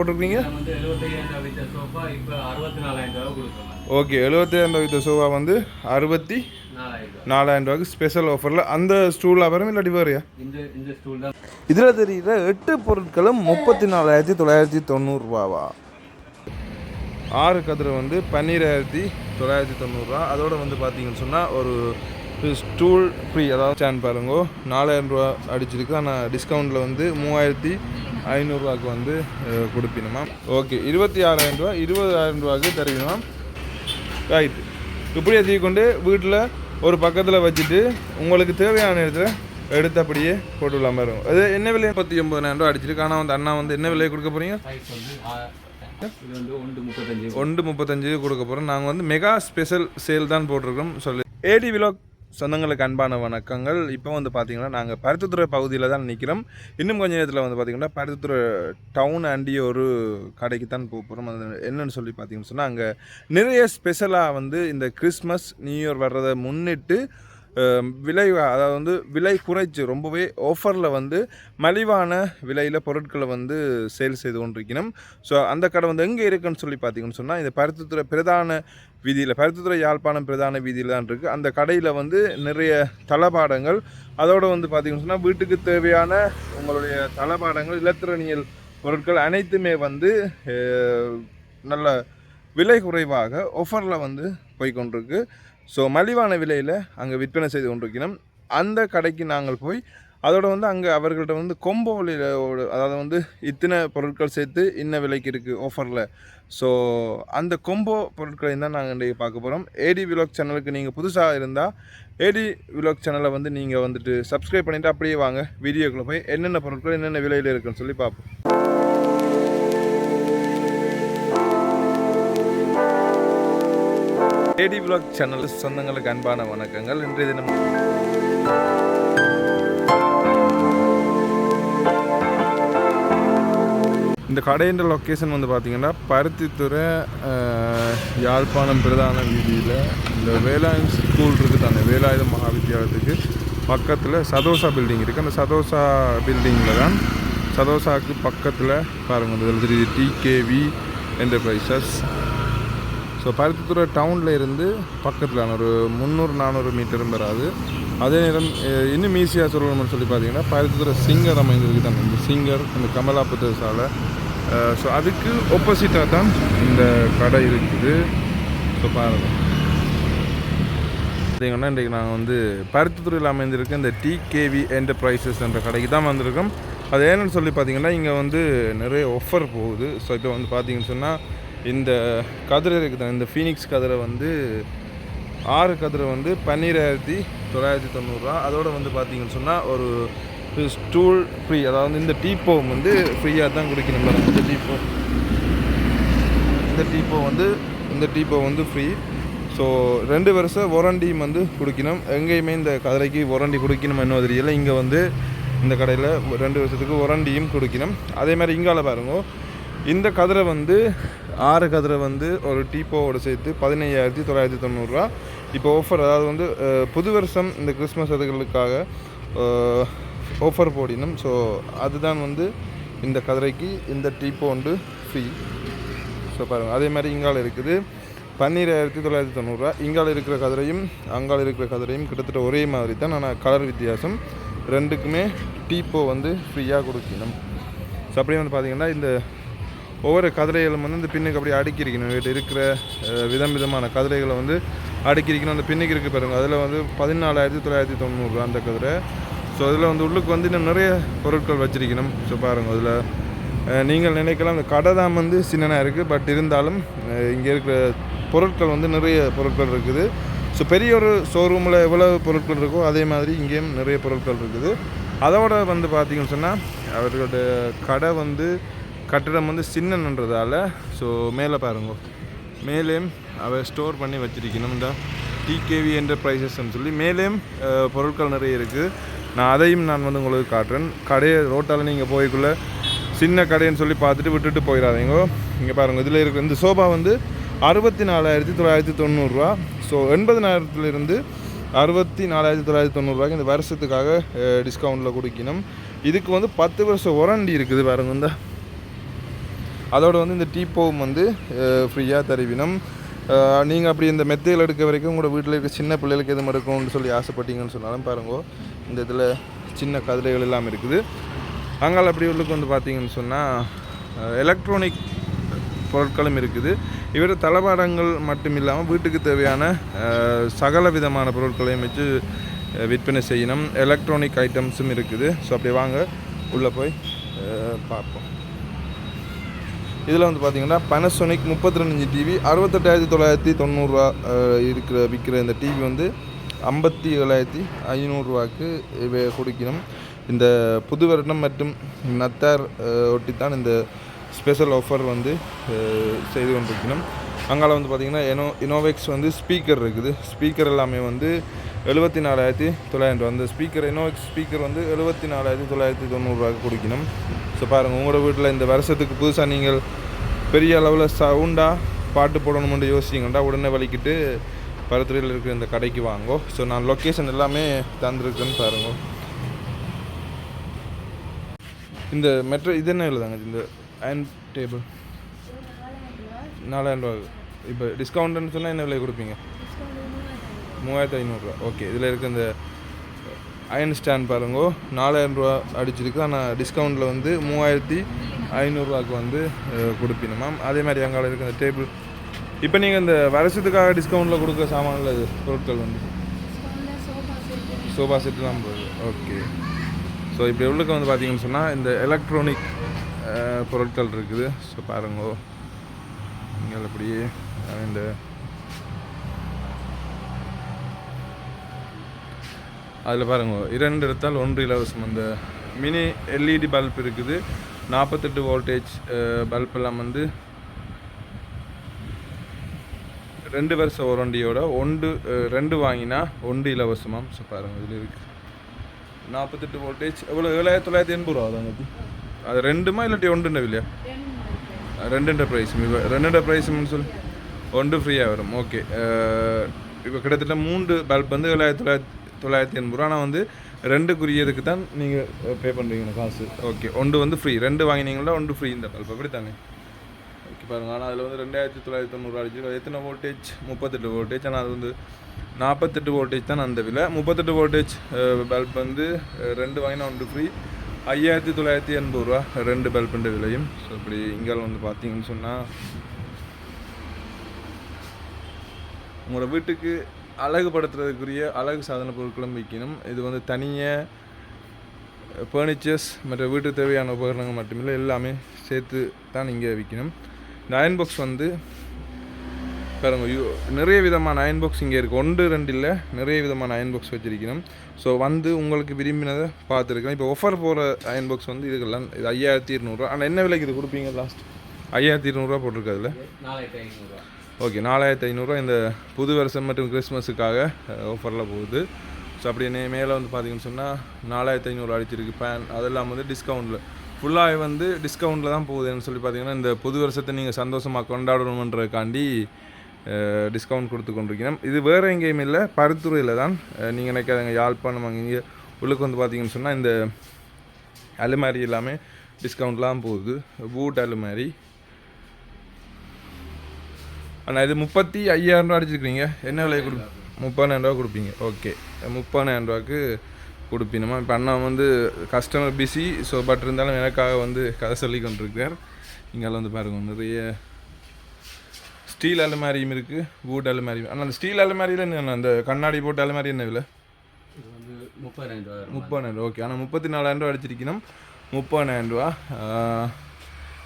போட்டிருக்கீங்க? எழுபத்தையாயிரம் வித்த sofa okay எழுபத்தாயிரம் ரூபாய் வித்த சோஃபா வந்து அறுபத்தி நாலாயிரம் ரூபாய். நாலாயிரம் ரூபாய்க்கு ஸ்பெஷல் ஆஃபரில் அந்த ஸ்டூல் அப்புறம் இல்லாட்டி வேறையா? இதில் தெரிகிற எட்டு பொருட்களும் முப்பத்தி நாலாயிரத்தி தொள்ளாயிரத்தி தொண்ணூறுரூவாவா ஆறு கதிரை வந்து பன்னீராயிரத்தி தொள்ளாயிரத்தி தொண்ணூறுரூவா அதோட வந்து பார்த்தீங்கன்னு சொன்னால் ஒரு ஸ்டூல் ஃப்ரீ அதாவது ஸ்டாண்ட் பாருங்கோ. நாலாயிரம் ரூபா அடிச்சிருக்கு. ஆனால் டிஸ்கவுண்ட்டில் வந்து மூவாயிரத்தி ஐநூறுரூவாக்கு வந்து கொடுப்பினுமா ஓகே இருபத்தி ஆறாயிரம் ரூபா இருபதாயிரம் ரூபாய்க்கு தருவினுமா ரைட் இப்படியே தூக்கி கொண்டு வீட்டில் ஒரு பக்கத்தில் வச்சுட்டு உங்களுக்கு தேவையான நேரத்தில் எடுத்து அப்படியே போட்டுக்கலாம் மாதிரி இருக்கும் அது என்ன விலை? முப்பத்தி ஒம்பதாயிரம் ரூபா அடிச்சிருக்கு. ஆனால் வந்து அண்ணா வந்து என்ன விலையை கொடுக்க போகிறீங்க ஒன்று முப்பத்தஞ்சு. கொடுக்க போகிறோம் நாங்கள் வந்து மெகா ஸ்பெஷல் சேல் தான் போட்டிருக்கோம். சொல்லி. ஏடி விலாக் சொந்தங்களுக்கு அன்பான வணக்கங்கள். இப்போ வந்து பார்த்திங்கன்னா நாங்கள் பருத்தித்துறை பகுதியில் தான் நிற்கிறோம் இன்னும் கொஞ்சம் நேரத்தில் வந்து பார்த்திங்கன்னா பருத்தித்துறை டவுன் அண்டி ஒரு கடைக்கு தான் போக போகிறோம் அது என்னன்னு சொல்லி பார்த்தீங்கன்னு சொன்னால் அங்கே நிறைய ஸ்பெஷலாக வந்து இந்த கிறிஸ்மஸ் நியூ இயர் வர்றதை முன்னிட்டு விலை அதாவது வந்து விலை குறைச்சு ரொம்பவே ஆஃபரில் வந்து மலிவான விலையில் பொருட்களை வந்து சேல் செய்து கொண்டிருக்கணும். ஸோ அந்த கடை வந்து எங்கே இருக்குன்னு சொல்லி பார்த்தீங்கன்னு சொன்னால் இந்த பருத்தித்துறை பிரதான வீதியில் பருத்தித்துறை யாழ்ப்பாணம் பிரதான வீதியில் தான் இருக்குது அந்த கடையில் வந்து நிறைய தளபாடங்கள். அதோடு வந்து பார்த்தீங்கன்னு சொன்னால் வீட்டுக்கு தேவையான உங்களுடைய தளபாடங்கள் இலத்திரனியல் பொருட்கள் அனைத்துமே வந்து நல்ல விலை குறைவாக ஆஃபரில் வந்து போய்கொண்டிருக்கு. ஸோ மலிவான விலையில் அங்கே விற்பனை செய்து கொண்டிருக்கிறோம். அந்த கடைக்கு நாங்கள் போய் அதோட வந்து அங்கே அவர்கள்ட்ட வந்து கொம்போ விலையில் அதாவது வந்து இத்தனை பொருட்கள் சேர்த்து இன்ன விலைக்கு இருக்குது ஆஃபரில் ஸோ அந்த கொம்போ பொருட்களை தான் நாங்கள் இன்றைக்கு பார்க்க போகிறோம் ஏடி விலாக் சேனலுக்கு நீங்கள் புதுசாக இருந்தால் ஏடி விலாக் சேனலை வந்து நீங்கள் வந்துட்டு சப்ஸ்கிரைப் பண்ணிவிட்டு அப்படியே வாங்க. வீடியோக்குள்ளே போய் என்னென்ன பொருட்கள் என்னென்ன விலையில் இருக்குன்னு சொல்லி பார்ப்போம். ஏடி விலாக் சேனல் சொந்தங்களுக்கு அன்பான வணக்கங்கள். இன்றைய தினம் இந்த கடைன்ற லொக்கேஷன் வந்து பார்த்தீங்கன்னா பருத்தித்துறை யாழ்ப்பாணம் பிரதான வீதியில் இந்த வேலாயுதம் ஸ்கூல் இருக்குது. தானே வேலாயுதம் மகாவித்தியாலயத்துக்கு பக்கத்தில் சதோசா பில்டிங் இருக்குது அந்த சதோசா பில்டிங்கில் தான் சதோசாவுக்கு பக்கத்தில் பாருங்கள் இதில் தெரியுது டிகேவி என்டர்பிரைசஸ் ஸோ பருத்தித்துறை டவுனில் இருந்து பக்கத்தில் ஒரு முந்நூறு நானூறு மீட்டரும் வராது. அதே நேரம் இன்னும் ஈஸியாக சொல்லணும்னு சொல்லி பார்த்தீங்கன்னா பருத்தித்துறை சிங்கர் அமைந்திருக்கு தான். இந்த சிங்கர் இந்த கமலாபுத்தர் சாலை. ஸோ அதுக்கு ஒப்போசிட்டாக தான் இந்த கடை இருக்குது. ஸோ பாருங்கள் பார்த்தீங்கன்னா இன்றைக்கி நாங்கள் வந்து பருத்தித்துறையில் அமைந்திருக்க இந்த டிகேவி என்டர்பிரைசஸ் என்ற கடைக்கு தான் வந்திருக்கோம். அது ஏன்னு சொல்லி பார்த்தீங்கன்னா இங்கே வந்து நிறைய ஆஃபர் போகுது. ஸோ இப்போ வந்து பார்த்தீங்கன்னு சொன்னால் இந்த கதிரை இருக்குது இந்த ஃபீனிக்ஸ் கதிரை வந்து ஆறு கதிரை வந்து பன்னீராயிரத்தி தொள்ளாயிரத்தி தொண்ணூறுரூவா அதோடு வந்து பார்த்தீங்கன்னு சொன்னால் ஒரு ஸ்டூல் ஃப்ரீ அதாவது இந்த டீப்போ வந்து ஃப்ரீயாக தான் குடிக்கணும் பாருங்க. இந்த டீப்போ. இந்த டீப்போ வந்து இந்த டீப்போ வந்து ஃப்ரீ ஸோ ரெண்டு வருஷம் ஒரண்டியும் வந்து கொடுக்கணும். எங்கேயுமே இந்த கதிரைக்கு ஒரண்டி கொடுக்கணும் என்ன தெரியல. இங்கே வந்து இந்த கடையில் ரெண்டு வருஷத்துக்கு ஒரண்டியும் கொடுக்கணும். அதே மாதிரி இங்கால பாருங்க இந்த கதிரை வந்து ஆறு கதிரை வந்து ஒரு டீப்போவோட சேர்த்து பதினையாயிரத்தி தொள்ளாயிரத்தி தொண்ணூறுரூவா. இப்போ ஆஃபர் அதாவது வந்து புது வருஷம் இந்த கிறிஸ்மஸ் அதுகளுக்காக ஆஃபர் போடினோம் ஸோ அதுதான் வந்து இந்த கதிரைக்கு இந்த டீப்போ வந்து ஃப்ரீ ஸோ பாருங்கள் அதே மாதிரி இங்கால இருக்குது. பன்னீராயிரத்தி தொள்ளாயிரத்தி தொண்ணூறுரூவா. இங்கால இருக்கிற கதிரையும் அங்கால இருக்கிற கதிரையும் கிட்டத்தட்ட ஒரே மாதிரி தான். ஆனால் கலர் வித்தியாசம் ரெண்டுக்குமே டீப்போ வந்து ஃப்ரீயாக கொடுக்கணும். ஸோ அப்படியே வந்து பார்த்திங்கன்னா இந்த ஒவ்வொரு கதிரைகளும் வந்து இந்த பின்னுக்கு அப்படியே அடுக்கியிருக்கணும். வீட்டு இருக்கிற விதம் விதமான கதிரைகளை வந்து அடுக்கியிருக்கணும். அந்த பின்னுக்கு இருக்குது பாருங்க. அதில் வந்து பதினாலாயிரத்தி தொள்ளாயிரத்தி தொண்ணூறுரூவா அந்த கதிரை. ஸோ அதில் வந்து உள்ளுக்கு வந்து இன்னும் நிறைய பொருட்கள் வச்சிருக்கணும். ஸோ பாருங்கள் அதில் நீங்கள் நினைக்கலாம் இந்த கடை தான் வந்து சின்னனாக இருக்குது பட் இருந்தாலும் இங்கே இருக்கிற பொருட்கள் வந்து நிறைய பொருட்கள் இருக்குது. ஸோ பெரிய ஒரு ஷோரூமில் எவ்வளவு பொருட்கள் இருக்கோ அதே மாதிரி இங்கேயும் நிறைய பொருட்கள் இருக்குது. அதோட வந்து பார்த்திங்கன்னு சொன்னால் அவர்களோட கடை வந்து கட்டிடம் வந்து சின்னன்றதால ஸோ மேலே பாருங்க. மேலேயும் அவ ஸ்டோர் பண்ணி வச்சிருக்கணும். இந்த டிகேவி என்டர்பிரைசஸ்ன்னு சொல்லி மேலேயும் பொருட்கள் நிறைய இருக்குது நான் அதையும் நான் வந்து உங்களுக்கு காட்டுறேன். கடையை ரோட்டால் நீங்கள் போய்க்குள்ளே சின்ன கடைன்னு சொல்லி பார்த்துட்டு விட்டுட்டு போயிடாதீங்க. இங்கே பாருங்கள் இதில் இருக்கிற இந்த சோபா வந்து அறுபத்தி நாலாயிரத்தி தொள்ளாயிரத்தி தொண்ணூறுரூவா ஸோ எண்பதினாயிரத்துலேருந்து அறுபத்தி நாலாயிரத்தி தொள்ளாயிரத்தி தொண்ணூறுரூவாய்க்கு இந்த வருஷத்துக்காக டிஸ்கவுண்ட்டில் கொடுக்கணும். இதுக்கு வந்து பத்து வருஷம் ஒரண்டி இருக்குது பாருங்க இந்த அதோடு வந்து இந்த டீப்போவும் வந்து ஃப்ரீயாக தருவினம். நீங்கள் அப்படி இந்த மெத்தையில் எடுக்க வரைக்கும் உங்களோட வீட்டில் இருக்க சின்ன பிள்ளைகளுக்கு எதுவும் எடுக்கணும்னு சொல்லி ஆசைப்பட்டீங்கன்னு சொன்னாலும் பாருங்க இந்த இதில் சின்ன கதிரைகள் எல்லாம் இருக்குது. அங்கால் அப்படி உள்ளுக்கு வந்து பார்த்தீங்கன்னு சொன்னால் எலக்ட்ரானிக் பொருட்களும் இருக்குது. இவர் தளபாடங்கள் மட்டும் இல்லாமல் வீட்டுக்கு தேவையான சகல விதமான பொருட்களையும் வச்சு விற்பனை செய்யணும் எலக்ட்ரானிக் ஐட்டம்ஸும் இருக்குது. ஸோ அப்படி வாங்க உள்ளே போய் பார்ப்போம். இதில் வந்து பார்த்தீங்கன்னா பனசோனிக் முப்பத்தி ரெண்டு டிவி அறுபத்தெட்டாயிரத்தி தொள்ளாயிரத்தி தொண்ணூறுரூவா இருக்கிற விற்கிற இந்த டிவி வந்து ஐம்பத்தி ஏழாயிரத்தி ஐநூறுரூவாக்கு கொடுக்கணும். இந்த புது வருடம் மற்றும் நத்தார் ஒட்டி ஒட்டித்தான் இந்த ஸ்பெஷல் ஆஃபர் வந்து செய்து கொண்டிருக்கணும். அங்கால வந்து பார்த்திங்கன்னா எனோ இனோவேக்ஸ் வந்து ஸ்பீக்கர் இருக்குது. ஸ்பீக்கர் எல்லாமே வந்து எழுபத்தி நாலாயிரத்தி தொள்ளாயிரம் ரூபா அந்த ஸ்பீக்கர் இனோவேக்ஸ் ஸ்பீக்கர் வந்து எழுபத்தி நாலாயிரத்தி தொள்ளாயிரத்தி தொண்ணூறுரூவாக்கு கொடுக்கணும். ஸோ பாருங்கள் உங்களோட வீட்டில் இந்த வருஷத்துக்கு புதுசாக நீங்கள் பெரிய அளவில் சவுண்டாக பாட்டு போடணும்னு யோசிச்சிங்கண்டா உடனே வலிக்கிட்டு பருத்துறையில் இருக்கிற இந்த கடைக்கு வாங்கோ. ஸோ நான் லொக்கேஷன் எல்லாமே தந்துருக்குன்னு பாருங்க. இந்த மெட்ரோ இது என்ன விலை தாங்க இந்த அயன் டேபிள் நாலாயிரம் ரூபா இப்போ டிஸ்கவுண்ட்னு சொன்னால் என்ன விலை கொடுப்பீங்க? மூவாயிரத்து ஐநூறுரூவா ஓகே இதில் இருக்க இந்த அயன் ஸ்டாண்ட் பாருங்கோ. நாலாயிரம் ரூபா அடிச்சிருக்கு. ஆனால் டிஸ்கவுண்ட்டில் வந்து மூவாயிரத்தி ஐநூறுரூவாக்கு வந்து கொடுப்பீங்க மேம் அதே மாதிரி அங்கால இருக்க அந்த டேபிள் இப்போ நீங்கள் இந்த வருஷத்துக்காக டிஸ்கவுண்ட்டில் கொடுக்குற சாமான்ல பொருட்கள் வந்து? சோஃபா செட்டுலாம் போகுது. ஓகே. ஸோ இப்படி உள்ளுக்கு வந்து பார்த்தீங்கன்னு சொன்னால் இந்த எலக்ட்ரானிக் பொருட்கள் இருக்குது. ஸோ பாருங்கோ. இங்கே அப்படியே இந்த அதில் பாருங்க இரண்டு எடுத்தால் ஒன்று இலவசம். அந்த மினி எல்இடி பல்ப் இருக்குது. நாற்பத்தெட்டு வோல்டேஜ் பல்ப் எல்லாம் வந்து ரெண்டு வருஷம் ஒரண்டியோட ஒன்று ரெண்டு வாங்கினா ஒன்று இலவசமாக ஸோ பாருங்கள் இதில் இருக்குது நாற்பத்தெட்டு வோல்டேஜ் எவ்வளோ ஏழாயிரத்தி தொள்ளாயிரத்தி எண்பது ரூபா தாங்க அது ரெண்டுமா இல்லாட்டி ஒன்றுண்ட இல்லையா ரெண்டுன்ற ப்ரைஸும் இப்போ ரெண்டுன்ற ப்ரைஸும்னு சொல்லி. ஒன்று ஃப்ரீயாக வரும். ஓகே இப்போ கிட்டத்தட்ட மூன்று பல்ப் வந்து ஏழாயிரத்தி தொள்ளாயிரத்தி தொள்ளாயிரத்தி எண்பது ரூபா. ஆனால் வந்து ரெண்டுக்குரியதுக்கு தான் நீங்கள் பே பண்ணுறீங்க காசு. ஓகே ஒன்று வந்து ஃப்ரீ ரெண்டு வாங்கினீங்களா ஒன்று ஃப்ரீ இந்த பல்ப் அப்படி தானே ஓகே பாருங்கள் ஆனால் அதில் வந்து ரெண்டாயிரத்தி தொள்ளாயிரத்தி தொண்ணூறு அடிச்சு எத்தனை வோல்டேஜ் முப்பத்தெட்டு வோல்டேஜ் ஆனால் அது வந்து நாற்பத்தெட்டு வோல்டேஜ் தான் அந்த விலை. முப்பத்தெட்டு வோல்டேஜ் பல்ப் வந்து ரெண்டு வாங்கினா ஒன்று ஃப்ரீ ஐயாயிரத்தி தொள்ளாயிரத்தி எண்பது ரூபா. ரெண்டு பல்புன்ற விலையும். ஸோ இப்படி இங்கே வந்து பார்த்தீங்கன்னு சொன்னால் உங்களோட வீட்டுக்கு அழகுபடுத்துறதுக்குரிய அழகு சாதன பொருட்களும் விற்கணும் இது வந்து தனியாக ஃபர்னிச்சர்ஸ் மற்ற வீட்டு தேவையான உபகரணங்கள் மட்டுமில்லை எல்லாமே சேர்த்து தான் இங்கே விற்கணும் இந்த அயன் பாக்ஸ் வந்து பாருங்க நிறைய விதமான அயன் பாக்ஸ் இங்கே இருக்குது ஒன்று ரெண்டு இல்லை நிறைய விதமான அயன் பாக்ஸ் வச்சிருக்கணும் ஸோ வந்து உங்களுக்கு விரும்பினதை பார்த்துருக்கலாம். இப்போ ஆஃபர் போகிற அயன் பாக்ஸ் வந்து இதுக்கெல்லாம் இது ஐயாயிரத்தி இருநூறுவா ஆனால் என்ன விலைக்கு இது கொடுப்பீங்க லாஸ்ட் ஐயாயிரத்தி இருநூறுவா போட்டிருக்கு அதில் நாலாயிரத்தி ஐநூறுரூவா ஓகே நாலாயிரத்தி ஐநூறுரூவா இந்த புது வருஷம் மற்றும் கிறிஸ்மஸுக்காக ஆஃபரில் போகுது. ஸோ அப்படியே மேலே வந்து பார்த்தீங்கன்னு சொன்னால் நாலாயிரத்தி ஐநூறு அடிச்சிருக்கு பேன் அதெல்லாம் வந்து டிஸ்கவுண்ட்டில் ஃபுல்லாக வந்து டிஸ்கவுண்ட்டில் தான் போகுதுன்னு சொல்லி பார்த்தீங்கன்னா இந்த புது வருஷத்தை நீங்கள் சந்தோஷமாக கொண்டாடணுன்றதுக்காண்டி டிஸ்கவுண்ட் கொடுத்து கொண்டிருக்கணும் இது வேறு எங்கேயும் இல்லை பருத்துறையில் தான். நீங்கள் நினைக்காதங்க யாழ்ப்பாணம் அங்கே இங்கே உள்ளுக்கு வந்து பார்த்தீங்கன்னு சொன்னால் இந்த அலுமாரி எல்லாமே டிஸ்கவுண்ட்லாம் போகுது. பூட் அலுமாரி அண்ணா இது முப்பத்தி ஐயாயிரம் ரூபா அடிச்சிருக்கீங்க என்ன விலை கொடு முப்பதாயிரம் ரூபா கொடுப்பீங்க. ஓகே முப்பதாயிரம் ரூபாய்க்கு கொடுப்பீங்கம்மா. இப்போ அண்ணா வந்து கஸ்டமர் பிஸி ஸோ பட் இருந்தாலும் எனக்காக வந்து கதை சொல்லி கொண்டிருக்கார் இங்கே வந்து பாருங்க நிறைய ஸ்டீல் அலுமாரியும் இருக்குது வூட் அலுமாரியும். ஆனால் அந்த ஸ்டீல் அலுமாரியில் என்ன அந்த கண்ணாடி போட்ட அலுமாரி என்ன விலை? முப்பதாயிரம். முப்பதாயிரம் ஓகே. ஆனால் முப்பத்தி நாலாயிரம் ரூபா அடிச்சிருக்கணும் முப்பதாயிரம் ரூபா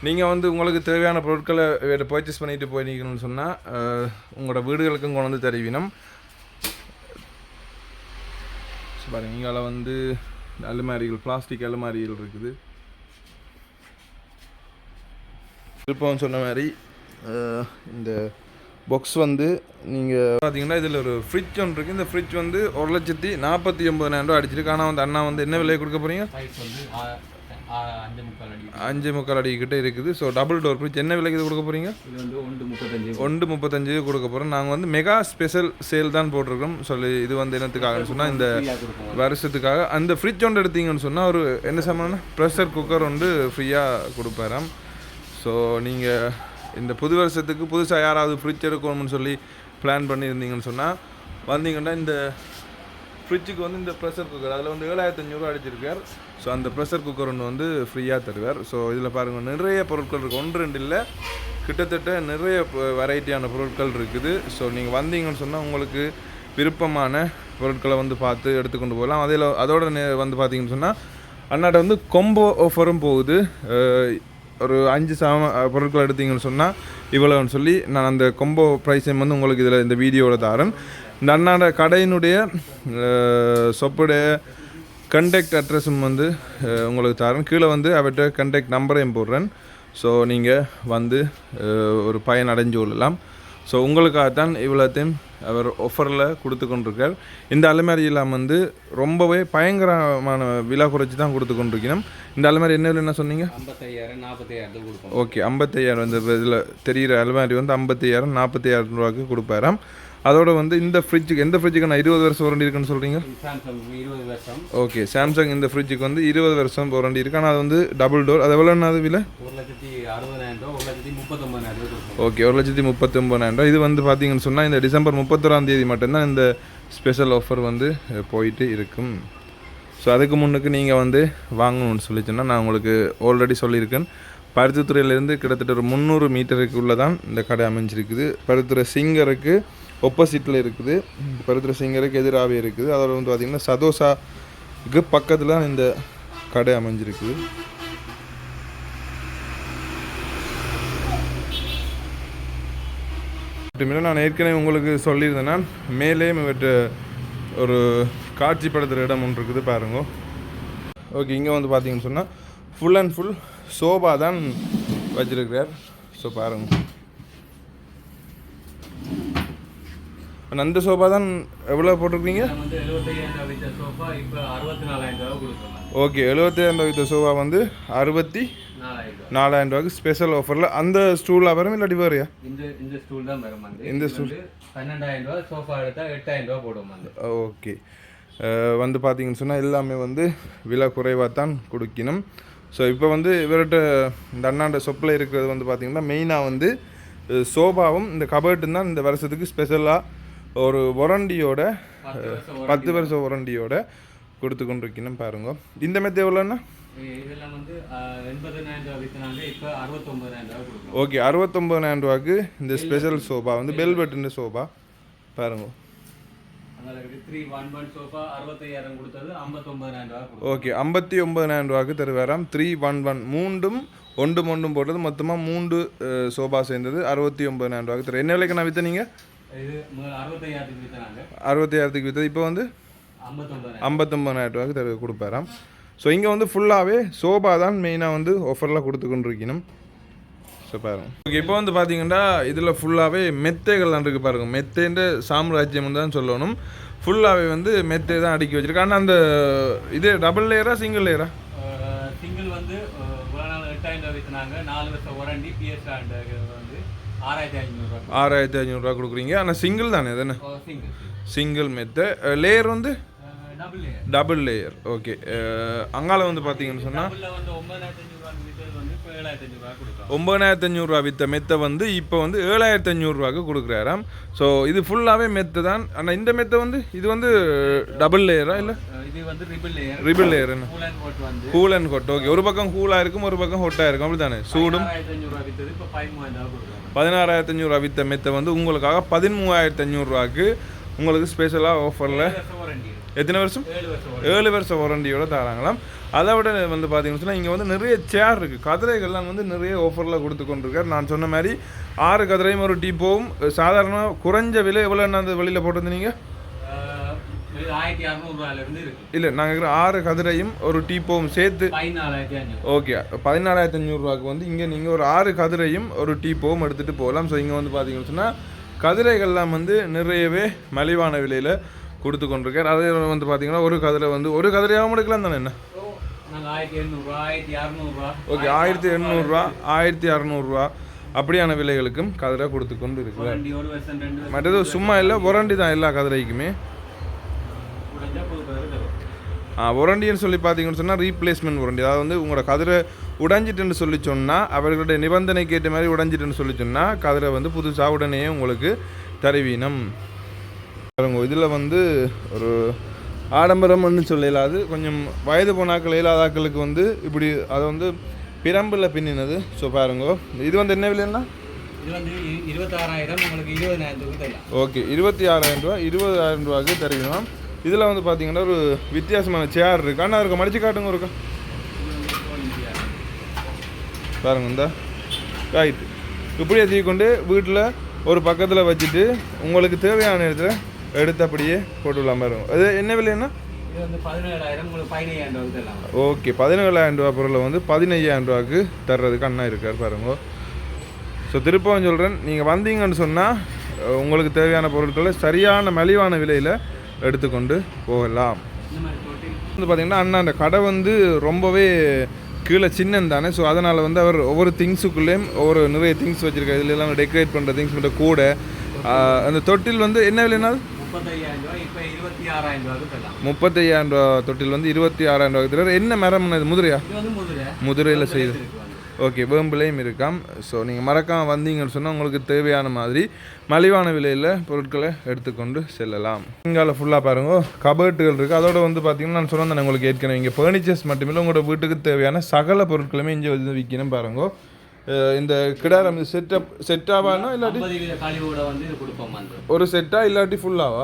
நீங்கள் வந்து உங்களுக்கு தேவையான பொருட்களை பர்ச்சேஸ் பண்ணிட்டு போயிருக்கணும்னு சொன்னால் உங்களோட வீடுகளுக்கும் கொண்டு வந்து தருவினம். பாருங்கள் பாருங்க இங்கால வந்து அலுமாரிகள் பிளாஸ்டிக் அலுமாரிகள் இருக்குது. திருப்பவும் சொன்ன மாதிரி இந்த பாக்ஸ் வந்து நீங்கள் பார்த்தீங்கன்னா இதில் ஒரு ஃப்ரிட்ஜ் ஒன்று இருக்குது இந்த ஃப்ரிட்ஜ் வந்து ஒரு லட்சத்தி நாற்பத்தி ஒம்பதாயிரம் ரூபா அடிச்சிருக்கு. ஆனால் வந்து அண்ணா வந்து என்ன விலையை கொடுக்க போகிறீங்க வந்து அஞ்சு முக்கால் அடி. அஞ்சு முக்கால் அடி கிட்ட இருக்குது. ஸோ டபுள் டோர் ஃப்ரிட்ஜ் என்ன விலைக்கு இது கொடுக்க போகிறீங்க இது வந்து ஒன்று முப்பத்தஞ்சு. ஒன்று முப்பத்தஞ்சு கொடுக்க போகிறோம் நாங்கள் வந்து மெகா ஸ்பெஷல் சேல் தான் போட்டிருக்கோம். சொல்லி இது வந்து என்னத்துக்காகன்னு சொன்னால் இந்த வருஷத்துக்காக. அந்த ஃப்ரிட்ஜ் ஒன்று எடுத்தீங்கன்னு சொன்னால் ஒரு என்ன சமம்னா ப்ரெஷர் குக்கர் வந்து ஃப்ரீயாக கொடுப்பாராம். ஸோ நீங்கள் இந்த புது வருஷத்துக்கு புதுசாக யாராவது ஃப்ரிட்ஜ் எடுக்கணும்னு சொல்லி பிளான் பண்ணியிருந்தீங்கன்னு சொன்னால் வந்தீங்கன்னா இந்த ஃப்ரிட்ஜுக்கு வந்து இந்த ப்ரெஷர் குக்கர் அதில் வந்து ஏழாயிரத்தி அஞ்சூறுவா அடிச்சிருக்கார். ஸோ அந்த ப்ரெஷர் குக்கர் ஒன்று வந்து ஃப்ரீயாக தருவார். ஸோ இதில் பாருங்கள் நிறைய பொருட்கள் இருக்குது ஒன்று ரெண்டு இல்லை. கிட்டத்தட்ட நிறைய வெரைட்டியான பொருட்கள் இருக்குது. ஸோ நீங்கள் வந்தீங்கன்னு சொன்னால் உங்களுக்கு விருப்பமான பொருட்களை வந்து பார்த்து எடுத்துக்கொண்டு போகலாம். அதில் அதோட நே- வந்து பார்த்தீங்கன்னு சொன்னால் அண்ணாட்ட வந்து கொம்போ ஆஃபரும் போகுது. ஒரு அஞ்சு சாம பொருட்கள் எடுத்தீங்கன்னு சொன்னால் இவ்வளோன்னு சொல்லி நான் அந்த கொம்போ ப்ரைஸையும் வந்து உங்களுக்கு இதில் இந்த வீடியோவில் தரேன். இந்த அண்ணாட கடையினுடைய சொப்புடைய கண்டெக்ட் அட்ரஸும் வந்து உங்களுக்கு தரேன். கீழே வந்து அவர்கிட்ட கண்டெக்ட் நம்பரையும் போடுறேன். ஸோ நீங்கள் வந்து ஒரு பயன் அடைஞ்சு கொள்ளலாம். ஸோ உங்களுக்காகத்தான் இவ்வளோத்தையும் அவர் ஆஃபரில் கொடுத்து கொண்டிருக்கார். இந்த அலுமாரியெல்லாம் வந்து ரொம்பவே பயங்கரமான விலை குறைச்சி தான் கொடுத்து கொண்டிருக்கணும் இந்த அலுமாரி என்ன விலை என்ன சொன்னீங்க? ஐம்பத்தையாயிரம் நாற்பத்தையாயிரத்துக்கு கொடுப்போம். ஓகே ஐம்பத்தையாயிரம் இந்த இதில் தெரிகிற அலுமாரி வந்து ஐம்பத்தையாயிரம் நாற்பத்தையாயிரம் ரூபாய்க்கு கொடுப்பாராம். அதோட வந்து இந்த ஃப்ரிட்ஜுக்கு எந்த ஃப்ரிட்ஜுக்கு நான் இருபது வருஷம் வாரண்டி இருக்குன்னு சொல்கிறீங்க சாம்சங் இருபது வருஷம். ஓகே சாம்சங் இந்த ஃப்ரிட்ஜுக்கு வந்து இருபது வருஷம் வாரண்டி இருக்கு. ஆனால் அது வந்து டபுள் டோர் அது எவ்வளோண்ணா அது விலை? ஒரு லட்சத்தி அறுபதாயிரம் ரூபா ஒரு லட்சத்தி முப்பத்தொம்பதாயிரம் ஓகே ஒரு லட்சத்தி முப்பத்தொம்பதாயிரம் இது வந்து பார்த்தீங்கன்னு சொன்னால் இந்த டிசம்பர் முப்பத்தொராம் தேதி மட்டும்தான் இந்த ஸ்பெஷல் ஆஃபர் வந்து போயிட்டு இருக்கும். ஸோ அதுக்கு முன்னுக்கு நீங்கள் வந்து வாங்கணும்னு சொல்லிச்சுன்னா நான் உங்களுக்கு ஆல்ரெடி சொல்லியிருக்கேன். பருத்தித்துறையிலேருந்து கிட்டத்தட்ட ஒரு முந்நூறு மீட்டருக்கு உள்ளே தான் இந்த கடை அமைஞ்சிருக்குது. பருத்துறை சிங்கருக்கு ஒப்போசிட்டில் இருக்குது. பருத்துறை சிங்கருக்கு எதிராகவே இருக்குது. அதோட வந்து பார்த்திங்கன்னா சதோசாக்கு பக்கத்தில் தான் இந்த கடை அமைஞ்சிருக்குது. மட்டுமில்லை நான் ஏற்கனவே உங்களுக்கு சொல்லியிருந்தேன்னா மேலே இவற்ற ஒரு காட்சிப்படுத்துகிற இடம் ஒன்று இருக்குது பாருங்க. ஓகே இங்கே வந்து பார்த்தீங்கன்னு சொன்னால் ஃபுல் அண்ட் ஃபுல் சோபா தான் வச்சிருக்கிறார். ஸோ பாருங்க அந்த சோபா தான் எவ்வளோ போட்டிருக்கீங்க? வந்து எழுபத்தையாயிரம் ரூபா வித்த சோஃபா இப்போ ஓகே வந்து அறுபத்தி நாலாயிரம் ரூபா நாலாயிரம் ரூபாய்க்கு ஸ்பெஷல் ஆஃபரில் அந்த ஸ்டூல் வரும் இல்லாட்டி வேறையா? இந்த இந்த ஸ்டூல் தான் வரும் இந்த வந்து பன்னெண்டாயிரம் ரூபா சோஃபா எடுத்தா எட்டாயிரம் ரூபா போடுவோம் ஓகே. வந்து பார்த்தீங்கன்னு சொன்னால் எல்லாமே வந்து விலை குறைவாக தான் கொடுக்கணும். ஸோ இப்போ வந்து இவர்கிட்ட இந்த அண்ணாண்ட சொப்பில் இருக்கிறது வந்து பார்த்தீங்கன்னா மெயினாக வந்து அஹ் சோபாவும் இந்த கபர்ட்டும் தான் இந்த வருஷத்துக்கு ஸ்பெஷலாக ஒரு ஒரண்டியோட பத்து வருஷம் வருஷம் ஒரண்டியோட கொடுத்து கொண்டிருக்கணும் பாருங்க. இந்த மெத்த எவ்வளோண்ணா ஓகே அறுபத்தொம்பதாயிரம் ரூபாய்க்கு இந்த ஸ்பெஷல் சோபா வந்து பாருங்க. ஒன் சோஃபா கொடுக்கும் ஓகே ஐம்பத்தி ஒன்பதாயிரம் ரூபாய்க்கு தருவாராம் த்ரீ ஒன் ஒன் மூண்டும் ஒன்றும் ஒன்றும் போட்டது மொத்தமாக மூன்று சோபா சேர்ந்தது அறுபத்தி ஒன்பதாயிரம் ரூபாய்க்கு தரும் என்ன விலைக்கு நான் விற்ற நீங்கள் அறுபத்தையாயிரத்துக்கு விற்றது இப்போ வந்து ஐம்பத்தொம்பதாயிரம் ரூபாய்க்கு தரு கொடுப்பாராம். ஸோ இங்கே வந்து ஃபுல்லாகவே சோபா தான் மெயினாக வந்து ஆஃபரில் கொடுத்து கொண்டிருக்கணும் ஸோ பாருங்க. ஓகே இப்போ வந்து பார்த்தீங்கன்னா இதில் ஃபுல்லாகவே மெத்தைகள்லாம் இருக்குது பாருங்க. மெத்தைன்ற சாம்ராஜ்யம் தான் சொல்லணும். ஃபுல்லாகவே வந்து மெத்தை தான் அடுக்கி வச்சிருக்கு. ஆனால் அந்த இது டபுள் லேயரா சிங்கிள் லேயரா சிங்கிள் வந்து எட்டாயிரம் ரூபா விற்றாங்க நாலு வருஷம் வாரண்டி பிஎஸ் வந்து ஆறாயிரத்தி ஐநூறுரூவா கொடுக்குறீங்க. ஆனால் சிங்கிள் தானே தானே? சிங்கிள் மெத்தை லேயர் வந்து? டபுள் லேயர் ஓகே அங்கால வந்து பார்த்தீங்கன்னு சொன்னால் ஒன்பதாயிரத்தி ஒம்பதாயிரத்தி அஞ்சூறுரூவா விற்ற மெத்தை வந்து இப்போ வந்து ஏழாயிரத்தி அஞ்சூறுரூவாக்கு கொடுக்குறாராம். ஸோ இது ஃபுல்லாகவே மெத்தை தான். ஆனால் இந்த மெத்தை வந்து இது வந்து டபுள் லேயரா இல்லை? Triple layer cool and hot okay ஒரு பக்கம் கூலாக இருக்கும் ஒரு பக்கம் ஹொட்டாக இருக்கும். அப்படி தானே சூடும். பதினாறாயிரத்தி அஞ்சூறுரூவா விற்ற மெத்தை வந்து உங்களுக்காக பதிமூவாயிரத்தி அஞ்சூறுரூவாக்கு உங்களுக்கு ஸ்பெஷலாக ஆஃபரில் எத்தனை வருஷம்? ஏழு வருஷம் வாரண்டியோட தராங்களாம் அதை விட வந்து பார்த்தீங்கன்னு சொன்னால் இங்கே வந்து நிறைய சேர் இருக்குது கதிரைகள்லாம் வந்து நிறைய ஆஃபரில் கொடுத்து கொண்டிருக்கார். நான் சொன்ன மாதிரி ஆறு கதிரையும் ஒரு டீப்போவும் சாதாரணமாக குறைஞ்ச விலை எவ்வளோ அந்த வெளியில் போட்டிருந்தீங்க அஹ், இது ஆயிரத்தி அறநூறுவாயிலிருந்து இருக்கு இல்லை நாங்கள் இருக்கிற ஆறு கதிரையும் ஒரு டீப்போவும் சேர்த்து ஓகே பதினாலாயிரத்தி அஞ்சூறுரூவாக்கு வந்து இங்கே நீங்கள் ஒரு ஆறு கதிரையும் ஒரு டீப்போவும் எடுத்துகிட்டு போகலாம். ஸோ இங்கே வந்து பார்த்தீங்கன்னு சொன்னால் கதிரைகள்லாம் வந்து நிறையவே மலிவான விலையில் கொடுத்து கொண்டிருக்கார். அதே வந்து பார்த்தீங்கன்னா ஒரு கதிரை வந்து ஒரு கதிரையாகவும் எடுக்கலாம் தானே என்ன? ஓகே ஆயிரத்தி எண்ணூறுரூவா ஆயிரத்தி அறநூறுரூவா அப்படியான விலைகளுக்கும் கதிரை கொடுத்து கொண்டு இருக்கிறார். மற்றது சும்மா இல்லை ஒரண்டி தான் எல்லா கதிரைக்குமே முடிஞ்சா புது கதிரை தரும் ஒரண்டின்னு சொல்லி பார்த்தீங்கன்னு சொன்னால் ரீப்ளேஸ்மெண்ட் ஒரண்டி அதாவது வந்து உங்களோட கதிரை உடைஞ்சிட்டுன்னு சொல்லி சொன்னால் அவர்களுடைய நிபந்தனைக்கு ஏற்ற மாதிரி உடைஞ்சிட்டுன்னு சொல்லி சொன்னால் கதிரை வந்து புதுசாக உடனே உங்களுக்கு தருவீனம். பாருங்க இதில் வந்து ஒரு ஆடம்பரம்னு சொல்லலாது கொஞ்சம் வயது போனாக்கள் இயலாதாக்களுக்கு வந்து இப்படி அதை வந்து பிரம்பில் பின்னினது. ஸோ பாருங்க இது வந்து என்ன விலைன்னா? இருபத்தாறாயிரம் உங்களுக்கு இருபதாயிரத்துக்கு தரலாம் ஓகே இருபத்தி ஆறாயிரம் ரூபா இருபதாயிரம் ரூபாய்க்கு தருவீங்க. இதில் வந்து பார்த்தீங்கன்னா ஒரு வித்தியாசமான சேர் இருக்கு. அண்ணா இருக்கா? மடிச்சு காட்டுங்க இருக்கா. பாருங்க இந்த. ரைட் இப்படியே தூக்கி கொண்டு வீட்டில் ஒரு பக்கத்தில் வச்சுட்டு உங்களுக்கு தேவையான நேரத்தில் எடுத்தபடியே போட்டுடலாம் பாருங்க. அது என்ன விலைன்னா? ஓகே பதினேழாயிரம் ரூபா பொருளை வந்து பதினையாயிரம் ரூபாய்க்கு தர்றதுக்கு அண்ணா இருக்கார் பாருங்க. ஸோ திருப்பவும் சொல்கிறேன் நீங்கள் வந்தீங்கன்னு சொன்னால் உங்களுக்கு தேவையான பொருட்களை சரியான மலிவான விலையில் எடுத்துக்கொண்டு போகலாம். வந்து பார்த்தீங்கன்னா அண்ணா அந்த கடை வந்து ரொம்பவே கீழே சின்னன் தானே. ஸோ அதனால் வந்து அவர் ஒவ்வொரு திங்ஸுக்குள்ளேயும் ஒவ்வொரு நிறைய திங்ஸ் வச்சுருக்காரு. இதில் எல்லாம் டெக்கரேட் பண்ணுற திங்ஸ் மட்டும் கூட. அந்த தொட்டில் வந்து என்ன விலைனாலும்? முப்பத்தையாயிரம் ரூபா தொட்டில். வந்து இருபத்தி ஆறாயிரம் ரூபாய்க்கு என்ன மரம் முதிரையா? முதிரையில் செய்யுது. ஓகே வேம்புலையும் இருக்காம். ஸோ நீங்கள் மறக்காம வந்தீங்கன்னு சொன்னால் உங்களுக்கு தேவையான மாதிரி மலிவான விலையில் பொருட்களை எடுத்துக்கொண்டு செல்லலாம். இங்கால ஃபுல்லாக பாருங்க கபர்ட்டுகள் இருக்குது அதோட வந்து பார்த்தீங்கன்னா நான் சொன்னேன் உங்களுக்கு ஏற்கனவே. இங்கே ஃபர்னிச்சர்ஸ் மட்டுமில்லை உங்களோட வீட்டுக்கு தேவையான சகல பொருட்களுமே இங்கே வந்து விற்கணும் பாருங்க. இந்த கிடாரம் செட்டப் செட்டாவானா இல்லாட்டி ஒரு செட்டா இல்லாட்டி ஃபுல்லாவா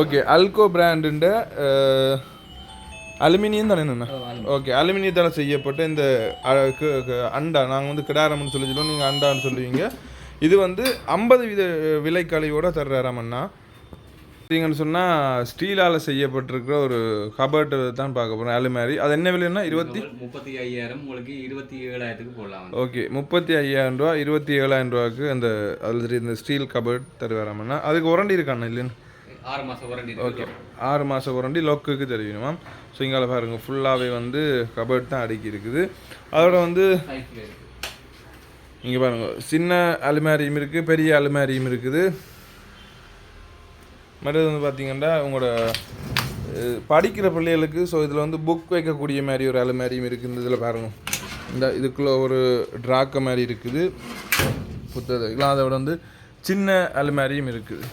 ஓகே அல்கோ பிராண்டுண்ட அலுமினியம் தானே என்னண்ணா ஓகே அலுமினியத்தால் செய்யப்பட்ட இந்த அண்டா. நாங்கள் வந்து கிடாரம்னு சொல்லி சொல்லுவோம் நீங்கள் அண்டான்னு சொல்லுவீங்க. இது வந்து ஐம்பது வீத விலைக்கழிவோட தர்றாராமண்ணா பார்த்தீங்கன்னு சொன்னால் ஸ்டீலால் செய்யப்பட்டிருக்கிற ஒரு கபர்ட் தான் பார்க்க போகிறோம் அலுமாரி அது என்ன விலைன்னா இருபத்தி முப்பத்தி ஐயாயிரம் உங்களுக்கு இருபத்தி ஏழாயிரத்துக்கு போடலாம். ஓகே முப்பத்தி ஐயாயிரம் ரூபா இருபத்தி ஏழாயிரம் ரூபாய்க்கு அந்த அதில் இந்த ஸ்டீல் கபர்ட் தருவாராமண்ணா அதுக்கு உரண்டி இருக்காண்ணா இல்லைன்னு? ஆறு மாசம் வாரண்டி ஓகே ஆறு மாதம் உரண்டி லொக்குக்கு தெரிவிக்கணுமா ஸோ இங்கால பாருங்க ஃபுல்லாகவே வந்து கபர்ட் தான் அடுக்கி இருக்குது. அதோட வந்து இங்கே பாருங்க சின்ன அலுமாரியும் இருக்குது பெரிய அலுமாரியும் இருக்குது. மற்றது வந்து பார்த்தீங்கன்னா உங்களோட படிக்கிற பிள்ளைகளுக்கு ஸோ இதில் வந்து புக் வைக்கக்கூடிய மாதிரி ஒரு அலுமாரியும் இருக்குது. இந்த இதில் பாருங்க. இந்த இதுக்குள்ளே ஒரு ட்ராக்க மாதிரி இருக்குது. புத்தகம் அதோட வந்து சின்ன அலுமாரியும் இருக்குது.